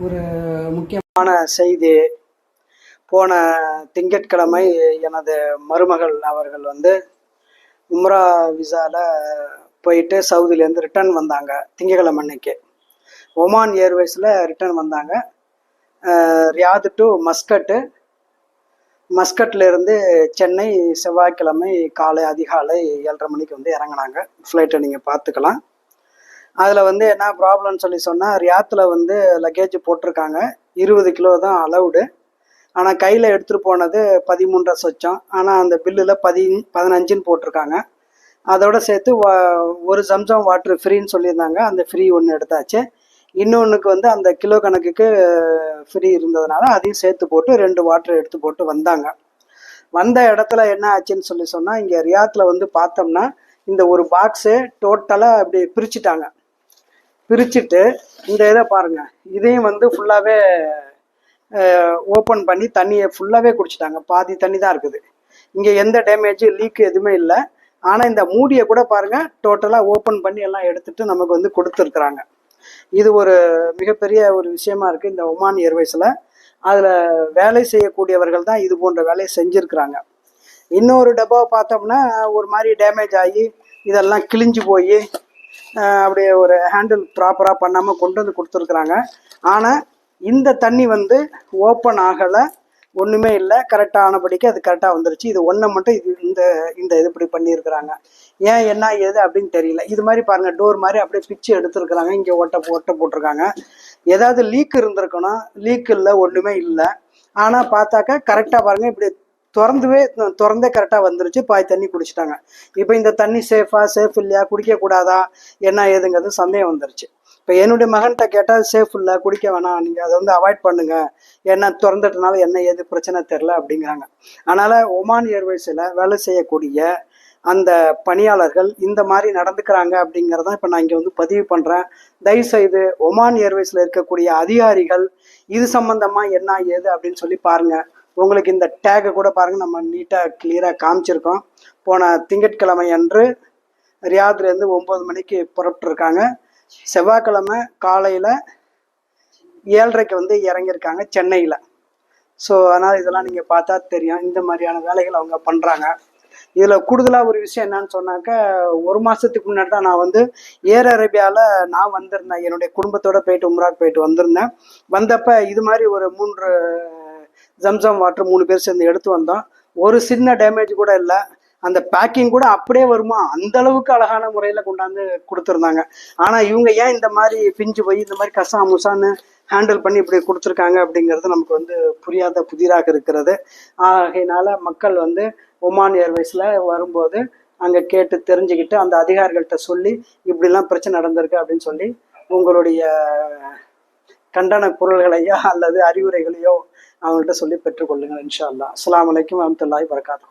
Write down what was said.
ஒரு முக்கியமான செய்தி. போன திங்கட்கிழமை எனது மருமகள் அவர்கள் வந்து உம்ரா விசால போயிட்டு சவுதியிலேருந்து ரிட்டர்ன் வந்தாங்க திங்கட்கிழமை அன்னைக்கு. ஒமான் ஏர்வேஸில் ரிட்டர்ன் வந்தாங்க. ரியாது டு மஸ்கட்டு மஸ்கட்லேருந்து சென்னை செவ்வாய்க்கிழமை காலை அதிகாலை ஏழரை மணிக்கு வந்து இறங்குனாங்க. ஃப்ளைட்டை நீங்கள் பார்த்துக்கலாம். அதில் வந்து என்ன ப்ராப்ளம்னு சொல்லி சொன்னால் ரியாத்தில் வந்து லக்கேஜ் போட்டிருக்காங்க. இருபது கிலோ தான் அலவுடு ஆனால் கையில் எடுத்துகிட்டு போனது பதிமூன்றரை சொச்சம். ஆனால் அந்த பில்லில் பதி பதினஞ்சுன்னு போட்டிருக்காங்க. அதோட சேர்த்து வா- ஒரு சம்சம் வாட்ரு ஃப்ரீன்னு சொல்லியிருந்தாங்க. அந்த ஃப்ரீ ஒன்று எடுத்தாச்சு. இன்னொன்றுக்கு வந்து அந்த கிலோ கணக்குக்கு ஃப்ரீ இருந்ததுனால அதையும் சேர்த்து போட்டு ரெண்டு வாட்டர் எடுத்து போட்டு வந்தாங்க. வந்த இடத்துல என்ன ஆச்சுன்னு சொல்லி சொன்னால் இங்கே ரியாத்தில் வந்து பார்த்தோம்னா இந்த ஒரு பாக்ஸு டோட்டலாக அப்படி பிரிச்சுட்டாங்க. பிரிச்சுட்டு இந்த இதை பாருங்க. இதையும் வந்து ஃபுல்லாகவே ஓப்பன் பண்ணி தண்ணியை ஃபுல்லாகவே குடிச்சிட்டாங்க. பாதி தண்ணி தான் இருக்குது. இங்கே எந்த டேமேஜ் லீக் எதுவுமே இல்லை. ஆனால் இந்த மூடியை கூட பாருங்கள் டோட்டலாக ஓப்பன் பண்ணி எல்லாம் எடுத்துட்டு நமக்கு வந்து கொடுத்துருக்குறாங்க. இது ஒரு மிகப்பெரிய ஒரு விஷயமா இருக்குது இந்த ஒமான் ஏர்வேஸில் அதில் வேலை செய்யக்கூடியவர்கள் தான் இது போன்ற வேலையை செஞ்சுருக்குறாங்க. இன்னொரு டப்பாவை பார்த்தோம்னா ஒரு மாதிரி டேமேஜ் ஆகி இதெல்லாம் கிழிஞ்சு போய் அப்படியே ஒரு ஹேண்டில் ப்ராப்பராக பண்ணாமல் கொண்டு வந்து கொடுத்துருக்குறாங்க. ஆனால் இந்த தண்ணி வந்து ஓப்பன் ஆகலை. ஒன்றுமே இல்லை. கரெக்டாக ஆனபடிக்கு அது கரெக்டாக வந்துருச்சு. இது ஒன்றை மட்டும் இது இந்த இந்த இது இப்படி பண்ணியிருக்கிறாங்க. ஏன் என்ன ஏது அப்படின்னு தெரியல. இது மாதிரி பாருங்கள் டோர் மாதிரி அப்படியே பிச்சு எடுத்துருக்குறாங்க. இங்கே ஓட்ட ஓட்ட போட்டிருக்காங்க. ஏதாவது லீக் இருந்திருக்கணும் லீக் இல்லை ஒன்றுமே இல்லை. ஆனால் பார்த்தாக்கா கரெக்டாக பாருங்கள் இப்படி திறந்துவே திறந்தே கரெக்டாக வந்துருச்சு. பாய் தண்ணி குடிச்சிட்டாங்க. இப்போ இந்த தண்ணி சேஃபா சேஃப் இல்லையா? குடிக்கக்கூடாதா? என்ன ஏதுங்கிறது சந்தேகம் வந்துருச்சு. இப்போ என்னுடைய மகன்கிட்ட கேட்டால் சேஃப் இல்லை குடிக்க வேணாம். நீங்கள் அதை வந்து அவாய்ட் பண்ணுங்க. என்ன திறந்துட்டனால என்ன ஏது பிரச்சனை தெரில அப்படிங்கிறாங்க. அதனால் ஒமான் ஏர்வேஸில் வேலை செய்யக்கூடிய அந்த பணியாளர்கள் இந்த மாதிரி நடந்துக்கிறாங்க அப்படிங்கிறத இப்போ நான் இங்கே வந்து பதிவு பண்ணுறேன் தயவுசெய்து ஒமான் ஏர்வேஸில் இருக்கக்கூடிய அதிகாரிகள் இது சம்மந்தமாக என்ன ஏது அப்படின்னு சொல்லி பாருங்கள் உங்களுக்கு இந்த டேகை கூட பாருங்கள் நம்ம நீட்டாக கிளியராக காமிச்சிருக்கோம். போன திங்கட்கிழமை அன்று ரியாத்லேருந்து ஒம்பது மணிக்கு புறப்பட்டுருக்காங்க. செவ்வாய்க்கிழமை காலையில் ஏழரைக்கு வந்து இறங்கியிருக்காங்க சென்னையில். ஸோ அதனால் இதெல்லாம் நீங்கள் பார்த்தா தெரியும். இந்த மாதிரியான வேலைகள் அவங்க பண்ணுறாங்க இதில் கூடுதலாக ஒரு விஷயம் என்னன்னு சொன்னாக்கா ஒரு மாதத்துக்கு முன்னாடி தான் நான் வந்து ஏர் அரேபியாவில் நான் வந்திருந்தேன். என்னுடைய குடும்பத்தோட போயிட்டு உம்ராக் போயிட்டு வந்திருந்தேன். வந்தப்போ இது மாதிரி ஒரு மூன்று ஜம்சம் வாட்டர் மூணு பேர் சேர்ந்து எடுத்து வந்தோம். ஒரு சின்ன டேமேஜ் கூட இல்லை. அந்த பேக்கிங் கூட அப்படியே வருமா? அந்த அளவுக்கு அழகான முறையில் கொண்டாந்து கொடுத்துருந்தாங்க. ஆனால் இவங்க ஏன் இந்த மாதிரி பிஞ்சு போய் இந்த மாதிரி கசா முசான்னு ஹேண்டில் பண்ணி இப்படி கொடுத்துருக்காங்க அப்படிங்கிறது நமக்கு வந்து புரியாத புதிராக இருக்கிறது. ஆகையினால மக்கள் வந்து ஒமான் ஏர்வேஸில் வரும்போது அங்கே கேட்டு தெரிஞ்சுக்கிட்டு அந்த அதிகாரிகள்கிட்ட சொல்லி இப்படிலாம் பிரச்சனை நடந்திருக்கு அப்படின்னு சொல்லி உங்களுடைய கண்டன குரல்களையோ அல்லது அறிவுரைகளையோ அவங்கள்ட்ட சொல்லி பெற்றுக்கொள்ளுங்கள் இன்ஷா அல்லாஹ். அஸ்ஸலாமு வலைக்கம் வரமத்துல்லாய் வரகாத்துஹு